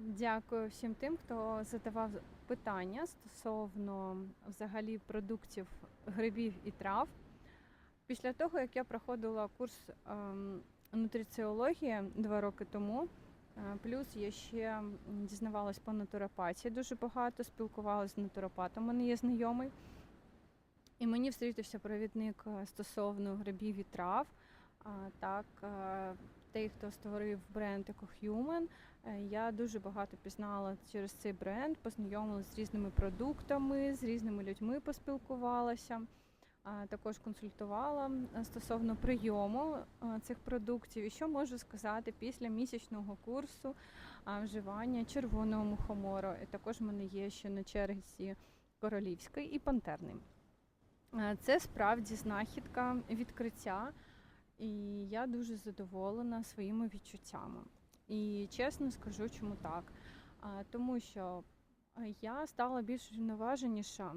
Дякую всім тим, хто задавав питання стосовно взагалі продуктів грибів і трав. Після того, як я проходила курс ем, нутриціології два роки тому, е, плюс я ще дізнавалась по натуропатії дуже багато, спілкувалася з натуропатом, мене є знайомий. І мені встрітився провідник е, стосовно грибів і трав. Так, той, хто створив бренд EcoHuman, Е, Я дуже багато пізнала через цей бренд, познайомилася з різними продуктами, з різними людьми поспілкувалася. Також консультувала е, стосовно прийому е, цих продуктів. І що можу сказати після місячного курсу вживання червоного мухомору. І також в мене є ще на черзі королівський і пантерний. Це справді знахідка відкриття, і я дуже задоволена своїми відчуттями. І чесно скажу, чому так. Тому що е, я стала більш рівноваженіша,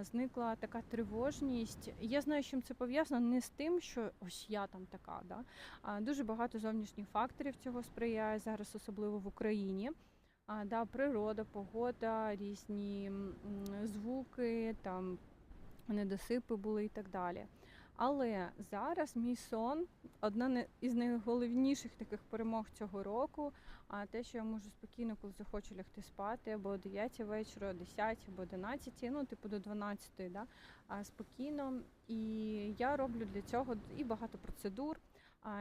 зникла така тривожність. Я знаю, з чим це пов'язано не з тим, що ось я там така. Да? Дуже багато зовнішніх факторів цього сприяє зараз, особливо в Україні. Да, природа, погода, різні звуки, там недосипи були і так далі. Але зараз мій сон одна із найголовніших таких перемог цього року. А те, що я можу спокійно, коли захочу лягти спати, або о 9 вечора, о 10, або 11, ну, типу до 12, да, спокійно. І я роблю для цього і багато процедур,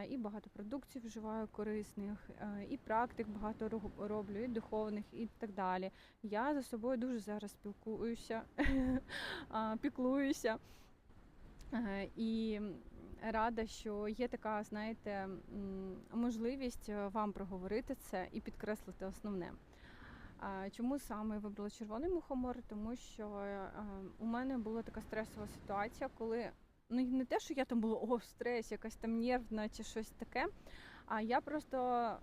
і багато продуктів вживаю корисних, е, і практик багато роблю, і духовних, і так далі. Я за собою дуже зараз спілкуюся, піклуюся. Е, І рада, що є така, знаєте, можливість е, вам проговорити це і підкреслити основне. Чому саме я вибрала червоний мухомор? Тому що е, у мене була така стресова ситуація, коли ну не те, що я там була о, в стресі, якась там нервна чи щось таке. А я просто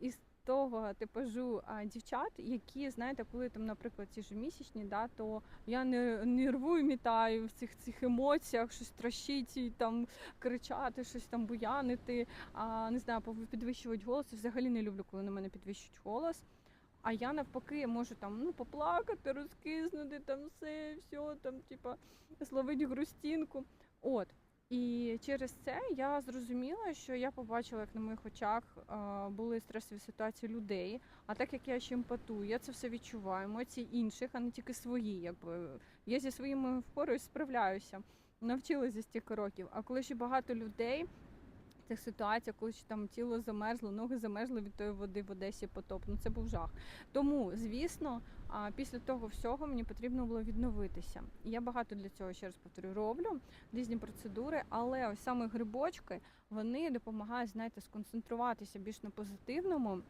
із того типажу а, дівчат, які, знаєте, коли там, наприклад, ці ж місячні, да, то я не нервую, мітаю в цих цих емоціях, щось трощить, і там кричати, щось там буянити, а не знаю, підвищувати голос. Взагалі не люблю, коли на мене підвищують голос. А я навпаки можу там ну поплакати, розкиснути, там все, все там, типа, словить грустінку. От. І через це я зрозуміла, що я побачила, як на моїх очах е, були стресові ситуації людей. А так як я ще емпатую, я це все відчуваю, емоції інших, а не тільки свої. Якби я зі своїми впорою справляюся, навчилася з стільки років. А коли ще багато людей. Цих ситуацій, коли там тіло замерзло, ноги замерзли від тої води в Одесі потоп. Ну це був жах. Тому, звісно, після того всього мені потрібно було відновитися. Я багато для цього ще раз повторю, роблю різні процедури, але ось саме грибочки вони допомагають, знаєте, сконцентруватися більш на позитивному,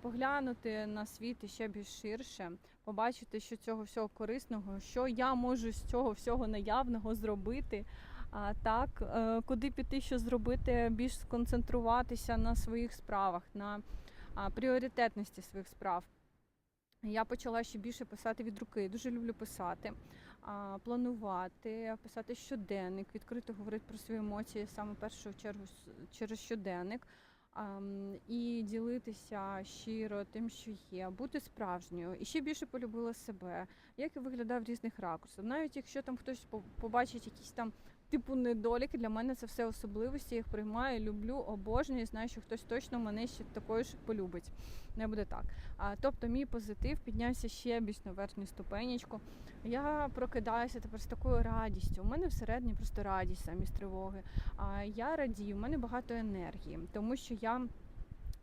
поглянути на світ ще більш ширше, побачити, що цього всього корисного, що я можу з цього всього наявного зробити. Так, е, куди піти, що зробити, більш сконцентруватися на своїх справах, на пріоритетності своїх справ. Я почала ще більше писати від руки. Дуже люблю писати, планувати, писати щоденник, відкрито говорити про свої емоції саме першу чергу через щоденник. І ділитися щиро тим, що є, бути справжньою. І ще більше полюбила себе, як я виглядав в різних ракурсах. Навіть якщо там хтось побачить якісь там типу недоліки, для мене це все особливості. Я їх приймаю, люблю, обожнюю. Знаю, що хтось точно мене ще такою ж полюбить. Не буде так. А, тобто, мій позитив піднявся ще більш на верхню ступенечку. Я прокидаюся тепер з такою радістю. У мене всередині просто радість замість тривоги. А я радію, у мене багато енергії, тому що я.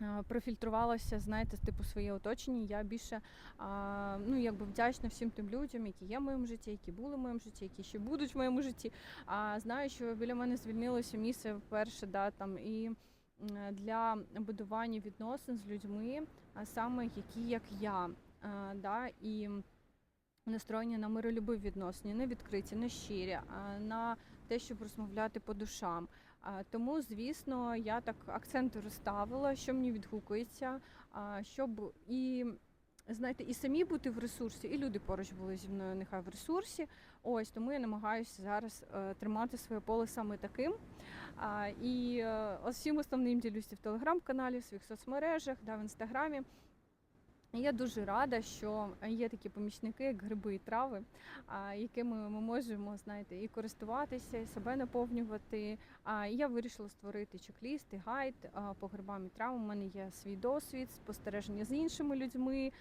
Е, Профільтрувалася, знаєте, типу своє оточення. Я більше а, ну якби вдячна всім тим людям, які є в моєму житті, які були в моєму житті, які ще будуть в моєму житті. А знаю, що біля мене звільнилося місце вперше, да там і для будування відносин з людьми, а саме які як я. А, да, і настроєння на миролюбиві відносини, не відкриті, не щирі, на те, щоб розмовляти по душам. Тому, звісно, я так акценти розставила, що мені відгукується, щоб і знаєте, і самі бути в ресурсі, і люди поруч були зі мною нехай в ресурсі. Ось тому я намагаюся зараз е, тримати своє поле саме таким. І е, ось всім основним ділюся в телеграм-каналі, в своїх соцмережах, да, в інстаграмі. Я дуже рада, що є такі помічники, як гриби і трави, якими ми можемо знаєте, і користуватися, і себе наповнювати. Я вирішила створити чек-ліст і гайд по грибам і травам. У мене є свій досвід, спостереження з іншими людьми,